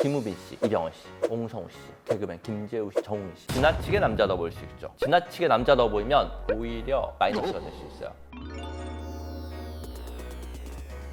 김우빈 씨, 이병헌 씨, 옹성우 씨, 개그맨 김재우 씨, 정웅 씨. 지나치게 남자다 보일 수 있죠. 지나치게 남자다 보이면 오히려 마이너스가 될 수 있어요.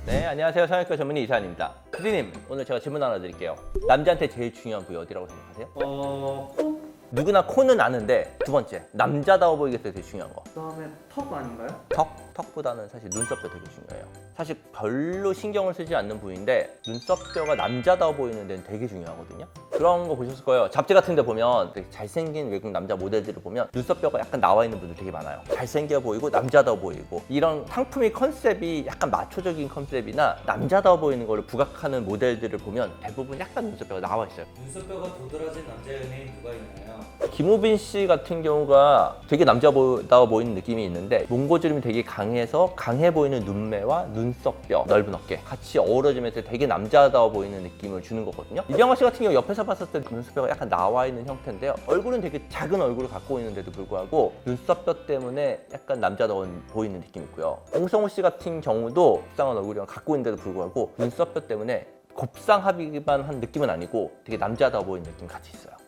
네, 안녕하세요. 성형외과 전문의 이사연입니다. 피디님, 오늘 제가 질문 하나 드릴게요. 남자한테 제일 중요한 부위 어디라고 생각하세요? 어, 코? 누구나 코는 아는데 두 번째, 남자다워 보이게 해서 되게 중요한 거. 그다음에 턱 아닌가요? 턱, 턱보다는 사실 눈썹뼈 되게 중요해요. 사실 별로 신경을 쓰지 않는 부위인데 눈썹뼈가 남자다워 보이는 데는 되게 중요하거든요. 그런 거 보셨을 거예요. 잡지 같은 데 보면 되게 잘생긴 외국 남자 모델들을 보면 눈썹뼈가 약간 나와 있는 분들 되게 많아요. 잘생겨 보이고 남자다워 보이고 이런 상품의 컨셉이 약간 마초적인 컨셉이나 남자다워 보이는 거를 부각하는 모델들을 보면 대부분 약간 눈썹뼈가 나와 있어요. 눈썹뼈가 도드라진 남자 연예인 누가 있나요? 김우빈 씨 같은 경우가 되게 남자다워 보이는 느낌이 있는데 몽고주름이 되게 강해서 강해 보이는 눈매와 눈썹뼈, 넓은 어깨 같이 어우러지면서 되게 남자다워 보이는 느낌을 주는 거거든요. 이병헌 씨 같은 경우 옆에서 봤을 때 눈썹뼈가 약간 나와 있는 형태인데요. 얼굴은 되게 작은 얼굴을 갖고 있는데도 불구하고 눈썹뼈 때문에 약간 남자다워 보이는 느낌이 있고요. 옹성우 씨 같은 경우도 곱상한 얼굴을 갖고 있는데도 불구하고 눈썹뼈 때문에 곱상합의만 한 느낌은 아니고 되게 남자다워 보이는 느낌이 같이 있어요.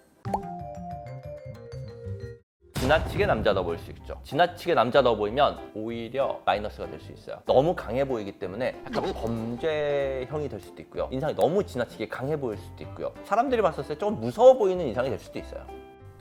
지나치게 남자다워 보일 수 있죠. 지나치게 남자다워 보이면 오히려 마이너스가 될 수 있어요. 너무 강해 보이기 때문에 약간 범죄형이 될 수도 있고요. 인상이 너무 지나치게 강해 보일 수도 있고요. 사람들이 봤을 때좀 무서워 보이는 인상이 될 수도 있어요.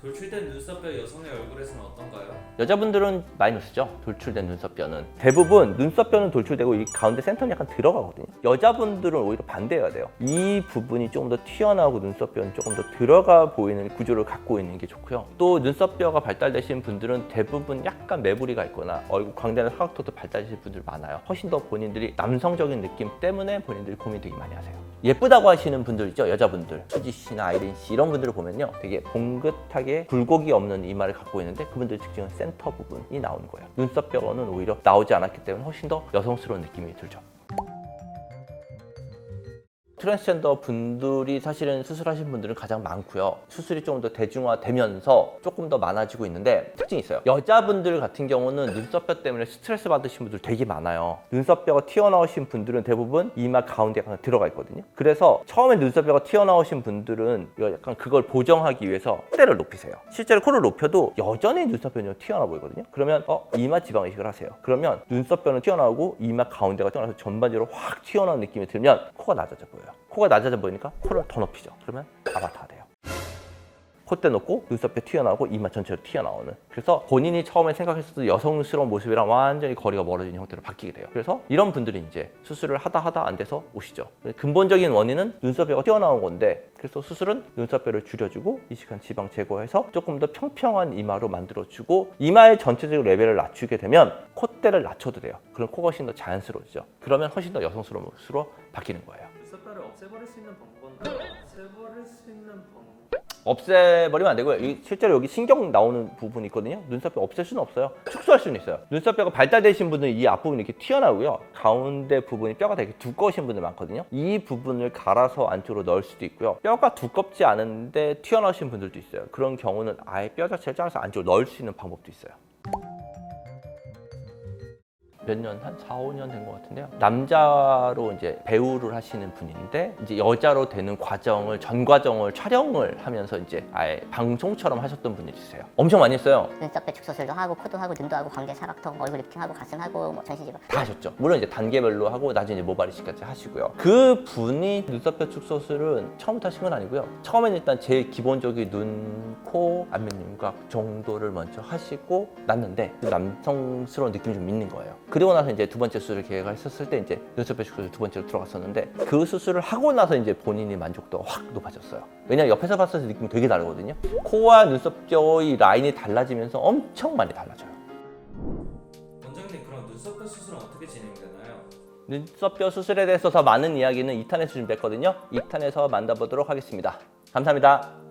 돌출된 눈썹뼈 여성의 얼굴에서는 어떤가요? 여자분들은 마이너스죠. 돌출된 눈썹뼈는 대부분 눈썹뼈는 돌출되고 이 가운데 센터는 약간 들어가거든요. 여자분들은 오히려 반대여야 돼요. 이 부분이 조금 더 튀어나오고 눈썹뼈는 조금 더 들어가 보이는 구조를 갖고 있는 게 좋고요. 또 눈썹뼈가 발달되신 분들은 대부분 약간 매부리가 있거나 얼굴 광대나 사각턱도 발달되신 분들 많아요. 훨씬 더 본인들이 남성적인 느낌 때문에 본인들이 고민 되게 많이 하세요. 예쁘다고 하시는 분들 있죠, 여자분들. 수지 씨나 아이린 씨 이런 분들을 보면요, 되게 봉긋하게 굴곡이 없는 이마를 갖고 있는데 그분들 특징은 센터 부분이 나오는 거예요. 눈썹 뼈는 오히려 나오지 않았기 때문에 훨씬 더 여성스러운 느낌이 들죠. 트랜스젠더 분들이 사실은 수술하신 분들은 가장 많고요. 수술이 조금 더 대중화되면서 조금 더 많아지고 있는데 특징이 있어요. 여자분들 같은 경우는 눈썹뼈 때문에 스트레스 받으신 분들 되게 많아요. 눈썹뼈가 튀어나오신 분들은 대부분 이마 가운데 약간 들어가 있거든요. 그래서 처음에 눈썹뼈가 튀어나오신 분들은 약간 그걸 보정하기 위해서 콧대를 높이세요. 실제로 코를 높여도 여전히 눈썹뼈는 튀어나와 보이거든요. 그러면 어 이마 지방 이식을 하세요. 그러면 눈썹뼈는 튀어나오고 이마 가운데가 튀어나와서 전반적으로 확 튀어나온 느낌이 들면 코가 낮아져 보여요. 코가 낮아져 보이니까 코를 더 높이죠. 그러면 아바타 돼요. 콧대 높고 눈썹뼈 튀어나오고 이마 전체로 튀어나오는. 그래서 본인이 처음에 생각했었던 여성스러운 모습이랑 완전히 거리가 멀어진 형태로 바뀌게 돼요. 그래서 이런 분들이 이제 수술을 하다 하다 안 돼서 오시죠. 근본적인 원인은 눈썹뼈가 튀어나온 건데 그래서 수술은 눈썹뼈를 줄여주고 이식한 지방 제거해서 조금 더 평평한 이마로 만들어주고 이마의 전체적인 레벨을 낮추게 되면 콧대를 낮춰도 돼요. 그럼 코가 훨씬 더 자연스러워지죠. 그러면 훨씬 더 여성스러운 모습으로 바뀌는 거예요 눈썹뼈를 없애버릴 수 있는 방법은 없애버릴 수 있는 방법 없애버리면 안 되고요. 이 실제로 여기 신경 나오는 부분이 있거든요. 눈썹뼈 없앨 수는 없어요. 축소할 수는 있어요. 눈썹뼈가 발달되신 분들은 이 앞부분이 이렇게 튀어나오고요. 가운데 부분이 뼈가 되게 두꺼우신 분들 많거든요. 이 부분을 갈아서 안쪽으로 넣을 수도 있고요. 뼈가 두껍지 않은데 튀어나오신 분들도 있어요. 그런 경우는 아예 뼈 자체를 잘라서 안쪽으로 넣을 수 있는 방법도 있어요. 몇 년, 한 4, 5년 된 것 같은데요. 남자로 이제 배우를 하시는 분인데, 이제 여자로 되는 과정을, 전 과정을 촬영을 하면서 이제 아예 방송처럼 하셨던 분이 있어요. 엄청 많이 했어요. 눈썹뼈 축소술도 하고 코도 하고 눈도 하고 광대 사각턱 얼굴 리프팅하고 가슴 하고 뭐 전신 지방 다 하셨죠. 물론 이제 단계별로 하고 나중에 이제 모발 이식까지 하시고요. 그 분이 눈썹뼈 축소술은 처음부터 하신 건 아니고요. 처음에는 일단 제일 기본적인 눈, 코, 안면윤곽 정도를 먼저 하시고 났는데 그 남성스러운 느낌이 좀 있는 거예요. 그리고 나서 이제 두 번째 수술을 계획했었을 때 이제 눈썹뼈 축소술 두 번째로 들어갔었는데 그 수술을 하고 나서 이제 본인이 만족도가 확 높아졌어요. 왜냐면 옆에서 봤을 때 느낌이 되게 다르거든요. 코와 눈썹 뼈의 라인이 달라지면서 엄청 많이 달라져요. 원장님 그럼 눈썹 뼈 수술은 어떻게 진행되나요? 눈썹뼈 수술에 대해서 더 많은 이야기는 2탄에서 준비했거든요. 2탄에서 만나보도록 하겠습니다. 감사합니다.